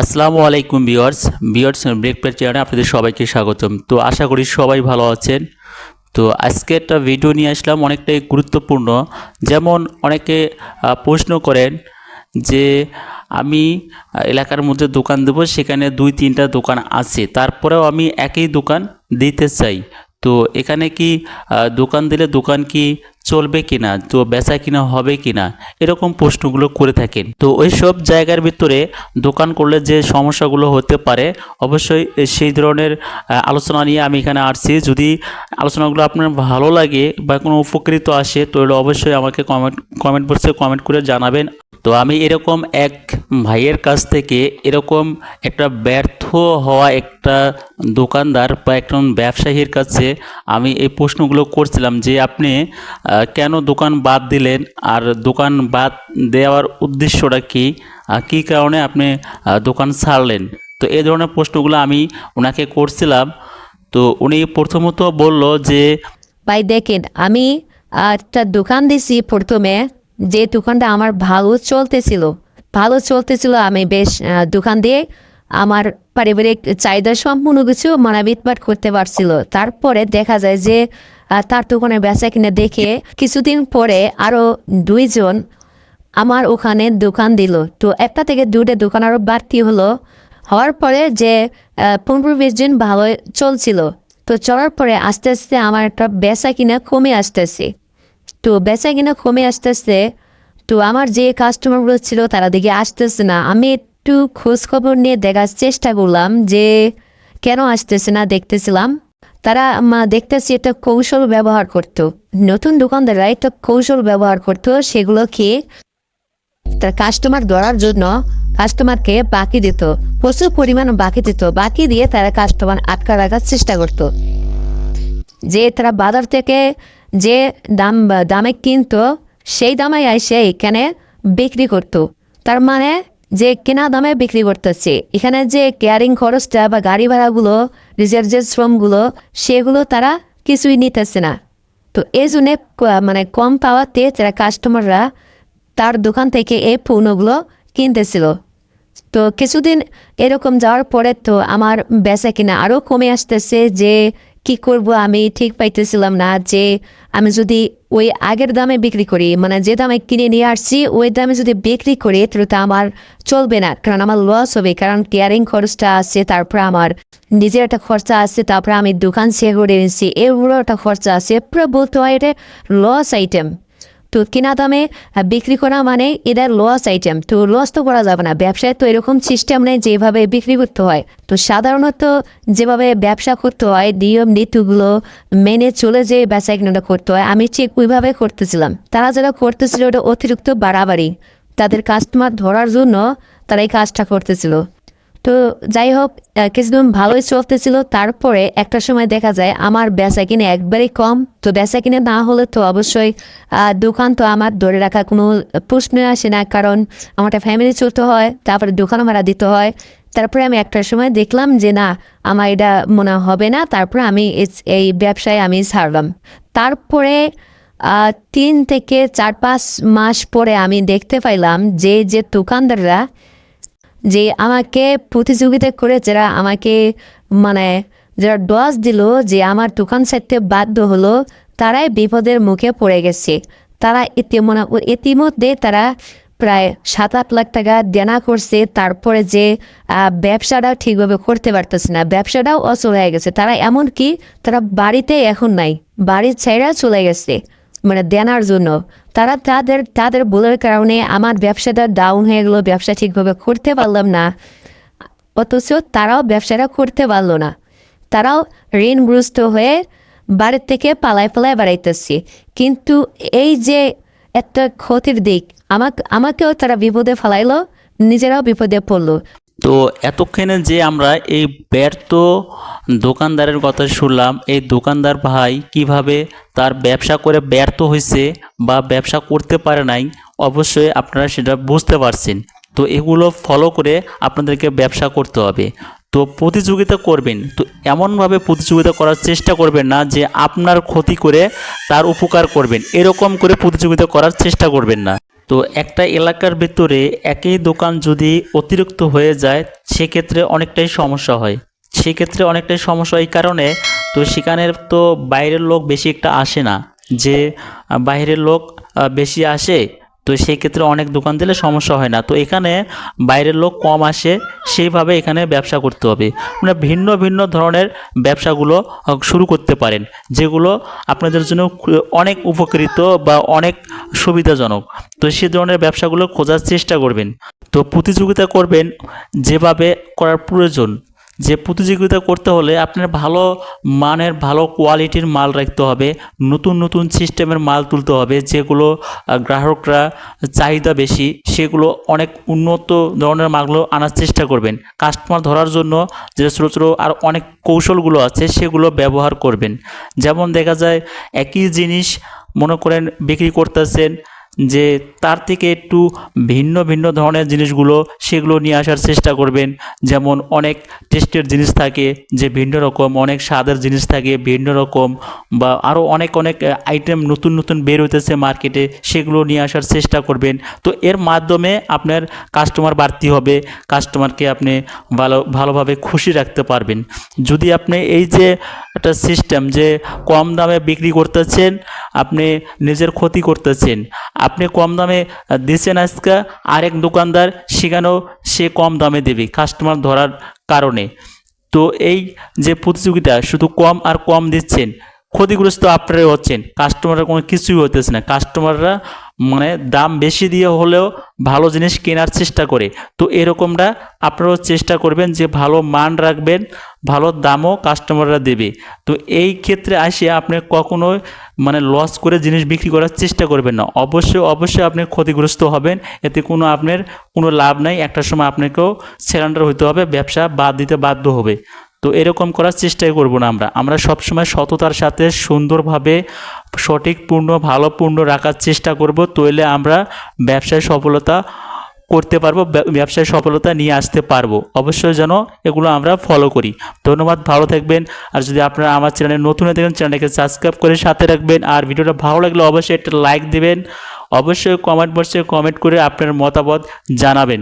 আসসালামু আলাইকুম বিয়ার্স বিয়ার্স ব্রেকপ্লেট চ্যানেলে আপনাদের সবাইকে স্বাগতম। তো আশা করি সবাই ভালো আছেন। তো আজকে একটা ভিডিও নিয়ে আসলাম অনেকটাই গুরুত্বপূর্ণ। যেমন অনেকে প্রশ্ন করেন যে, আমি এলাকার মধ্যে দোকান দেবো, সেখানে দুই তিনটা দোকান আছে। তারপরেও আমি একই দোকান দিতে চাই। তো এখানে কি দোকান দিলে দোকান কি চলবে কিনা? তো বেচা কিনা, হবে কিনা? এরকম প্রশ্নগুলো করে থাকেন। তো ওই সব জায়গার ভিতরে দোকান করলে যে সমস্যাগুলো হতে পারে, অবশ্যই সেই ধরনের আলোচনা নিয়ে আমি এখানে আসছি। যদি আলোচনাগুলো আপনার ভালো লাগে বা কোনো উপকৃত আসে তো অবশ্যই আমাকে কমেন্ট কমেন্ট বক্সে কমেন্ট করে জানাবেন। তো আমি এরকম এক ভাইয়ের কাছ থেকে এরকম একটা ব্যর্থ হওয়া একটা দোকানদার বা একজন ব্যবসায়ীর কাছে আমি এই প্রশ্নগুলো করছিলাম যে আপনি কেন দোকান বাদ দিলেন? আর দোকান বাদ দেওয়ার উদ্দেশ্যটা কি? কী কারণে আপনি দোকান ছাড়লেন? তো এই ধরনের প্রশ্নগুলো আমি ওনাকে করছিলাম। তো উনি প্রথমত বলল যে, ভাই দেখেন, আমি একটা দোকান দিছি প্রথমে, যে দোকানটা আমার ভালো চলতেছিল। ভালো চলতেছিল, আমি বেশ দোকান দিয়ে আমার পারিবারিক চাহিদা সম্পূর্ণ কিছু মানে মিটমাট করতে পারছিল। তারপরে দেখা যায় যে তার দোকানে বেচা কিনে দেখে কিছুদিন পরে আরও দুইজন আমার ওখানে দোকান দিল। তো একটা থেকে দুটো দোকান আরও বাড়তি হলো। হওয়ার পরে যে পনেরো বিশ দিন ভালো চলছিল। তো চলার পরে আস্তে আস্তে আমার একটা বেচা কিনা কমে আসতেছে। তো বেচা কিনা কমে আসতেছে তো আমার যে কাস্টমারগুলো ছিল তারা দিকে আসতেছে না। আমি একটু খোঁজ খবর নিয়ে দেখার চেষ্টা করলাম যে কেন আসতেছে না দেখতেছিলাম। তারা মা দেখতেছি একটা কৌশল ব্যবহার করতো। নতুন দোকানদাররা একটা কৌশল ব্যবহার করতো সেগুলো কি তার কাস্টমার ধরার জন্য কাস্টমারকে বাকি দিত। প্রচুর পরিমাণ বাকি দিত। বাকি দিয়ে তারা কাস্টমার আটকা রাখার চেষ্টা করত। যে তারা বাজার থেকে যে দাম, দামে কিনতো সেই দামে এসে এখানে বিক্রি করত। তার মানে যে কেনা দামে বিক্রি করতেছে, এখানে যে কেয়ারিং খরচটা বা গাড়ি ভাড়াগুলো রিজার্ভ যে শ্রমগুলো, সেগুলো তারা কিছুই নিতেছে না। তো এই জন্যে মানে কম পাওয়াতে তারা কাস্টমাররা তার দোকান থেকে এই পণ্যগুলো কিনতেছিল। তো কিছুদিন এরকম যাওয়ার পরে তো আমার বেচা কিনা আরও কমে আসতেছে যে কি করব? আমি ঠিক পাইতেছিলাম না যে আমি যদি ওই আগের দামে বিক্রি করি মানে যে দামে কিনে নিয়ে আসছি, ওই দামে যদি বিক্রি করি, তাহলে তো আমার চলবে না, কারণ আমার লস হবে, কারণ কেয়ারিং খরচটা আছে, তারপর আমার নিজের একটা খরচা আছে, তারপরে আমি দোকান শেয়ার করে নিচ্ছি এগুলো একটা খরচা আছে, পুরো বলতে হয় এটা লস আইটেম তো কিনা দামে বিক্রি করা মানে এদের লস আইটেম তো লস তো করা যাবে না, ব্যবসায় তো এরকম সিস্টেম নেই যেভাবে বিক্রি করতে হয়। তো সাধারণত যেভাবে ব্যবসা করতে হয়, নিয়ম নীতিগুলো মেনে চলে যে বেচা কিনাটা করতে হয়, আমি ঠিক ওইভাবে করতেছিলাম। তারা যারা করতেছিল, ওটা অতিরিক্ত বাড়াবাড়ি। তাদের কাস্টমার ধরার জন্য তারা এই কাজটা করতেছিল। তো যাই হোক কিছুদিন ভালোই চলতেছিল তারপরে একটা সময় দেখা যায় আমার বেচা কিনে একবারেই কম। তো বেচা কিনে না হলে তো অবশ্যই দোকান তো আমার ধরে রাখা কোনো প্রশ্ন আসে না। কারণ আমার একটা ফ্যামিলি চলতে হয়, তারপরে দোকান ভাড়া দিতে হয়। তারপরে আমি একটার সময় দেখলাম যে না, আমার এটা মনে হবে না। তারপরে আমি এই ব্যবসায় আমি ছাড়লাম। তারপরে তিন থেকে চার পাঁচ মাস পরে আমি দেখতে পাইলাম যে যে দোকানদাররা যে আমাকে প্রতিযোগিতা করে যারা আমাকে মানে যারা ডস দিল যে আমার দোকান ছাড়তে বাধ্য হলো, তারাই বিপদের মুখে পড়ে গেছে। তারা ইতি মনে ইতিমধ্যে তারা প্রায় সাত আট লাখ টাকা দেনা করছে, তারপরে যে ব্যবসাটা ঠিকভাবে করতে পারতেছে না, ব্যবসাটাও অচল হয়ে গেছে। তারা এমনকি তারা বাড়িতে এখন নাই বাড়ির ছেড়া চলে গেছে। মানে দেনার জন্য। তারা তাদের তাদের ভুলের কারণে আমার ব্যবসাটা ডাউন হয়ে গেলো, ব্যবসা ঠিকভাবে করতে পারলাম না। অথচ তারাও ব্যবসাটা করতে পারল না। তারাও ঋণগ্রস্ত হয়ে বাড়ির থেকে পালায় পালায় বাড়াইতেছে। কিন্তু এই যে একটা ক্ষতির দিক, আমাকে, আমাকেও তারা বিপদে ফেলাইলো, নিজেরাও বিপদে পড়ল। তো এতক্ষণে যে আমরা এই ব্যর্থ দোকানদারের কথা শুনলাম, এই দোকানদার ভাই কীভাবে তার ব্যবসা করে ব্যর্থ হয়েছে বা ব্যবসা করতে পারে নাই, অবশ্যই আপনারা সেটা বুঝতে পারছেন। তো এগুলো ফলো করে আপনাদেরকে ব্যবসা করতে হবে। তো প্রতিযোগিতা করবেন, তো এমনভাবে প্রতিযোগিতা করার চেষ্টা করবেন না যে আপনার ক্ষতি করে তার উপকার করবেন, এরকম করে প্রতিযোগিতা করার চেষ্টা করবেন না। তো একটা এলাকার ভিতরে একই দোকান যদি অতিরিক্ত হয়ে যায়, সেক্ষেত্রে অনেকটাই সমস্যা হয়। সেক্ষেত্রে অনেকটাই সমস্যা এই কারণে তো সেখানের তো বাইরের লোক বেশি একটা আসে না। যে বাইরের লোক বেশি আসে তো সেই ক্ষেত্রে অনেক দোকান দিলে সমস্যা হয় না। তো এখানে বাইরের লোক কম আসে, সেইভাবে এখানে ব্যবসা করতে হবে। মানে ভিন্ন ভিন্ন ধরনের ব্যবসাগুলো শুরু করতে পারেন, যেগুলো আপনাদের জন্য অনেক উপকৃত বা অনেক সুবিধাজনক। তো সেই ধরনের ব্যবসাগুলো খোঁজার চেষ্টা করবেন। তো প্রতিযোগিতা করবেন, যেভাবে করার প্রয়োজন। যে প্রতিযোগিতা করতে হলে আপনার ভালো মানের, ভালো কোয়ালিটির মাল রাখতে হবে। নতুন নতুন সিস্টেমের মাল তুলতে হবে, যেগুলো গ্রাহকরা চাহিদা বেশি, সেগুলো অনেক উন্নত ধরনের মালগুলো আনার চেষ্টা করবেন। কাস্টমার ধরার জন্য যে ছোটো ছোটো আর অনেক কৌশলগুলো আছে, সেগুলো ব্যবহার করবেন। যেমন দেখা যায়, একই জিনিস মনে করেন বিক্রি করতেছেন যে তার থেকে একটু ভিন্ন ভিন্ন ধরনের জিনিসগুলো সেগুলো নিয়ে আসার চেষ্টা করবেন। যেমন অনেক টেস্টের জিনিস থাকে যে ভিন্ন রকম, অনেক স্বাদের জিনিস থাকে ভিন্ন রকম বা আরও অনেক অনেক আইটেম নতুন নতুন বের হইতেছে মার্কেটে সেগুলো নিয়ে আসার চেষ্টা করবেন। তো এর মাধ্যমে আপনার কাস্টমার বাড়তি হবে কাস্টমারকে আপনি ভালো, ভালোভাবে খুশি রাখতে পারবেন। যদি আপনি এই যে একটা সিস্টেম যে কম দামে বিক্রি করতেছেন, আপনি নিজের ক্ষতি করতেছেন আপনি কম দামে দিচ্ছেন আজকে, আরেক দোকানদার সেখানেও সে কম দামে দেবে কাস্টমার ধরার কারণে। তো এই যে প্রতিযোগিতা, শুধু কম আর কম দিচ্ছেন, ক্ষতিগ্রস্ত আপনারাই হচ্ছেন কাস্টমাররা কোনো কিছুই হতেছে না। কাস্টমাররা মানে দাম বেশি দিয়ে হলেও ভালো জিনিস কেনার চেষ্টা করে। তো এরকমটা আপনারাও চেষ্টা করবেন যে ভালো মান রাখবেন, ভালো দামও কাস্টমাররা দেবে। তো এই ক্ষেত্রে আসে আপনি কখনোই মানে লস করে জিনিস বিক্রি করার চেষ্টা করবেন না। অবশ্যই অবশ্যই আপনি ক্ষতিগ্রস্ত হবেন। এতে কোনো আপনার কোনো লাভ নাই। একটা সময় আপনাকেও সেরান্ডার হতে হবে, ব্যবসা বাদ দিতে বাধ্য হবে। তো এরকম করার চেষ্টাই করব না আমরা। আমরা সবসময় সততার সাথে সুন্দরভাবে সঠিক পূর্ণ, ভালো পূর্ণ রাখার চেষ্টা করব তৈলে আমরা ব্যবসায় সফলতা করতে পারব ব্যবসায় সফলতা নিয়ে আসতে পারব। অবশ্যই যেন এগুলো আমরা ফলো করি। ধন্যবাদ, ভালো থাকবেন। আর যদি আপনারা আমার চ্যানেলে নতুন হয়ে থাকেন, চ্যানেলটাকে সাবস্ক্রাইব করে সাথে রাখবেন। আর ভিডিওটা ভালো লাগলে অবশ্যই একটা লাইক দেবেন। অবশ্যই কমেন্ট বক্সে কমেন্ট করে আপনার মতামত জানাবেন।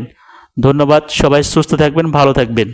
ধন্যবাদ, সবাই সুস্থ থাকবেন, ভালো থাকবেন।